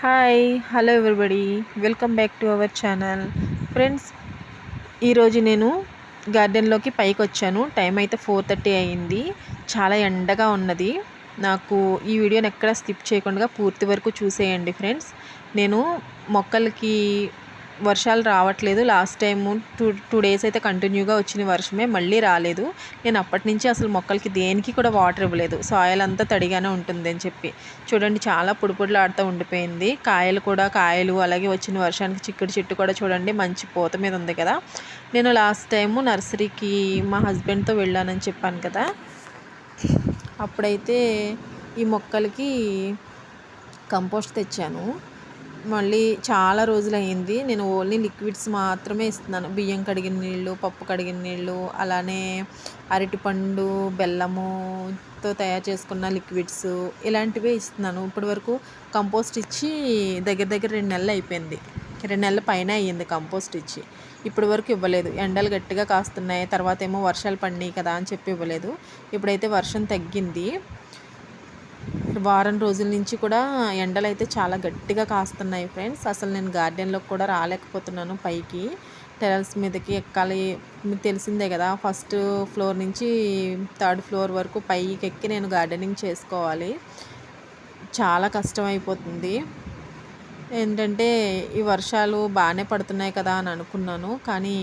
Hi hello everybody welcome back to our channel friends ఈరోజు నేను గార్డెన్లోకి పైకి వచ్చాను. టైం అయితే ఫోర్ థర్టీ అయింది. చాలా ఎండగా ఉన్నది. నాకు ఈ వీడియోని ఎక్కడ స్కిప్ చేయకుండా పూర్తి వరకు చూసేయండి ఫ్రెండ్స్ నేను మొక్కలకి వర్షాలు రావట్లేదు. Last time two two days అయితే కంటిన్యూగా వచ్చిన వర్షమే మళ్ళీ రాలేదు. నేను అప్పటి నుంచి అసలు మొక్కలకి దేనికి కూడా వాటర్ ఇవ్వలేదు. సాయిల్ అంతా తడిగానే ఉంటుంది అని చెప్పి. చూడండి చాలా పొడి ఆడుతూ ఉండిపోయింది. కాయలు కూడా కాయలు అలాగే వచ్చిన వర్షానికి చిక్కుడు చెట్టు కూడా చూడండి మంచి పూత మీద ఉంది కదా. నేను లాస్ట్ టైము నర్సరీకి మా హస్బెండ్తో వెళ్ళానని చెప్పాను కదా. అప్పుడైతే ఈ మొక్కలకి కంపోస్ట్ తెచ్చాను. మళ్ళీ చాలా రోజులయ్యింది. నేను ఓన్లీ లిక్విడ్స్ మాత్రమే ఇస్తున్నాను. బియ్యం కడిగిన నీళ్ళు పప్పు కడిగిన నీళ్ళు అలానే అరటిపండు బెల్లముతో తయారు చేసుకున్న లిక్విడ్స్ ఇలాంటివే ఇస్తున్నాను. ఇప్పటి వరకు కంపోస్ట్ ఇచ్చి దగ్గర దగ్గర రెండు నెలలు అయిపోయింది. రెండు నెలల పైన అయ్యింది కంపోస్ట్ ఇచ్చి. ఇప్పటి వరకు ఇవ్వలేదు. ఎండలు గట్టిగా కాస్తున్నాయి. తర్వాత ఏమో వర్షాలు పడినాయి కదా అని చెప్పి ఇవ్వలేదు. ఇప్పుడైతే వర్షం తగ్గింది. వారం రోజుల నుంచి కూడా ఎండలు అయితే చాలా గట్టిగా కాస్తున్నాయి ఫ్రెండ్స్. అసలు నేను గార్డెన్లోకి కూడా రాలేకపోతున్నాను పైకి. టెరల్స్ మీదకి ఎక్కాలి మీకు తెలిసిందే కదా. ఫస్ట్ ఫ్లోర్ నుంచి థర్డ్ ఫ్లోర్ వరకు పైకి ఎక్కి నేను గార్డెనింగ్ చేసుకోవాలి. చాలా కష్టం అయిపోతుంది. ఏంటంటే ఈ వర్షాలు బాగానే పడుతున్నాయి కదా అని అనుకున్నాను. కానీ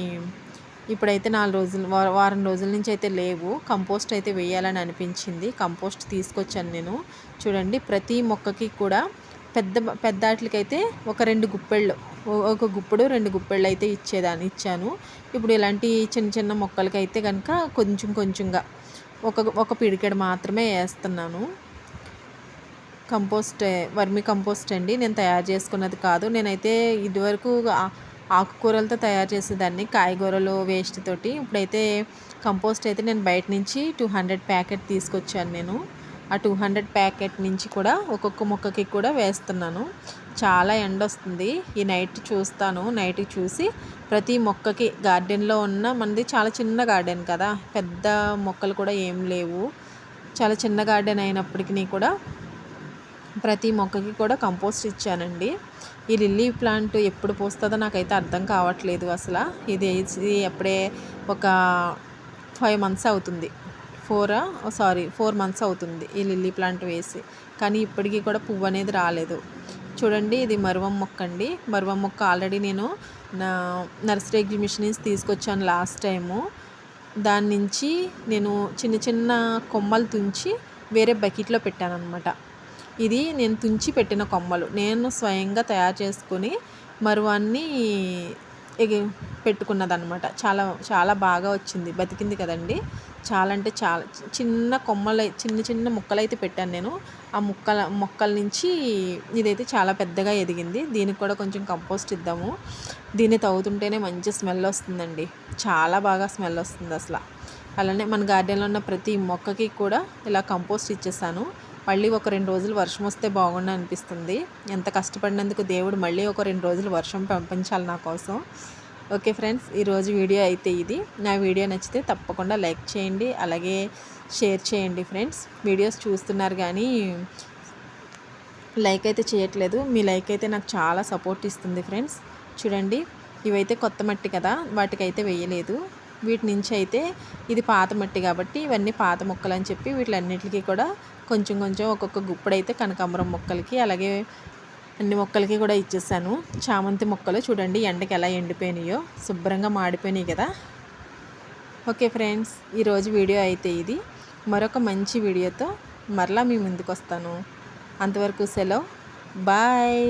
ఇప్పుడైతే నాలుగు రోజులు వారం రోజుల నుంచి అయితే లేవు. కంపోస్ట్ అయితే వేయాలని అనిపించింది. కంపోస్ట్ తీసుకొచ్చాను నేను. చూడండి ప్రతి మొక్కకి కూడా పెద్ద పెద్ద అయితే ఒక రెండు గుప్పెళ్ళు ఒక గుప్పెడు రెండు గుప్పెళ్ళు అయితే ఇచ్చేదాన్ని ఇచ్చాను. ఇప్పుడు ఇలాంటి చిన్న చిన్న మొక్కలకైతే కనుక కొంచెం కొంచెంగా ఒక ఒక పిడికెడు మాత్రమే వేస్తున్నాను. కంపోస్ట్ వర్మి కంపోస్ట్ అండి. నేను తయారు చేసుకున్నది కాదు. నేనైతే ఇదివరకు ఆకుకూరలతో తయారు చేసేదాన్ని కాయగూరలు వేస్ట్ తోటి. ఇప్పుడైతే కంపోస్ట్ అయితే నేను బయట నుంచి టూ హండ్రెడ్ ప్యాకెట్ తీసుకొచ్చాను నేను. ఆ టూ హండ్రెడ్ ప్యాకెట్ నుంచి కూడా ఒక్కొక్క మొక్కకి కూడా వేస్తున్నాను. చాలా ఎండ వస్తుంది. ఈ నైట్ చూస్తాను. నైట్ చూసి ప్రతి మొక్కకి గార్డెన్లో ఉన్న మనది చాలా చిన్న గార్డెన్ కదా. పెద్ద మొక్కలు కూడా ఏం లేవు. చాలా చిన్న గార్డెన్ అయినప్పటికీ కూడా ప్రతి మొక్కకి కూడా కంపోస్ట్ ఇచ్చానండి. ఈ లిల్లీ ప్లాంట్ ఎప్పుడు పోస్తుందో నాకైతే అర్థం కావట్లేదు అసలు. ఇది ఇది అప్పుడే ఒక ఫైవ్ మంత్స్ అవుతుంది. ఫోరా సారీ ఫోర్ మంత్స్ అవుతుంది ఈ లిల్లీ ప్లాంట్ వేసి. కానీ ఇప్పటికీ కూడా పువ్వు అనేది రాలేదు. చూడండి ఇది మరువం మొక్క అండి. మరువం మొక్క ఆల్రెడీ నేను నా నర్సరీ ఎగ్జిబిషన్ నుంచి తీసుకొచ్చాను లాస్ట్ టైము. దాని నుంచి నేను చిన్న చిన్న కొమ్మలు తుంచి వేరే బకెట్లో పెట్టాను అనమాట ఇది నేను తుంచి పెట్టిన కొమ్మలు. నేను స్వయంగా తయారు చేసుకుని మరువాన్ని పెట్టుకున్నదనమాట చాలా చాలా బాగా వచ్చింది. బతికింది కదండి. చాలా అంటే చాలా చిన్న కొమ్మలు చిన్న చిన్న ముక్కలు అయితే పెట్టాను నేను. ఆ ముక్కల మొక్కల నుంచి ఇదైతే చాలా పెద్దగా ఎదిగింది. దీనికి కూడా కొంచెం కంపోస్ట్ ఇద్దాము. దీన్ని తవ్వుతుంటేనే మంచి స్మెల్ వస్తుందండి. చాలా బాగా స్మెల్ వస్తుంది అసలు. అలానే మన గార్డెన్లో ఉన్న ప్రతి మొక్కకి కూడా ఇలా కంపోస్ట్ ఇచ్చేసాను. మళ్ళీ ఒక రెండు రోజులు వర్షం వస్తే బాగుండు అనిపిస్తుంది. ఎంత కష్టపడినందుకు దేవుడు మళ్ళీ ఒక రెండు రోజులు వర్షం పంపించాలి నా కోసం. ఓకే ఫ్రెండ్స్ ఈరోజు వీడియో అయితే ఇది. నా వీడియో నచ్చితే తప్పకుండా లైక్ చేయండి అలాగే షేర్ చేయండి ఫ్రెండ్స్. వీడియోస్ చూస్తున్నారు కానీ లైక్ అయితే చేయట్లేదు. మీ లైక్ అయితే నాకు చాలా సపోర్ట్ ఇస్తుంది ఫ్రెండ్స్. చూడండి ఇవైతే కొత్త మట్టి కదా వాటికైతే వేయలేదు. వీటి నుంచి అయితే ఇది పాత మట్టి కాబట్టి ఇవన్నీ పాత మొక్కలు అని చెప్పి వీటిలన్నిటికీ కూడా కొంచెం కొంచెం ఒక్కొక్క గుప్పుడైతే కనకాంబరం మొక్కలకి అలాగే అన్ని మొక్కలకి కూడా ఇచ్చేసాను. చామంతి మొక్కలు చూడండి ఎండకి ఎలా ఎండిపోయినాయో శుభ్రంగా మాడిపోయినాయి కదా. ఓకే ఫ్రెండ్స్ ఈరోజు వీడియో అయితే ఇది. మరొక మంచి వీడియోతో మరలా మీ ముందుకు వస్తాను అంతవరకు సెలవు. బాయ్.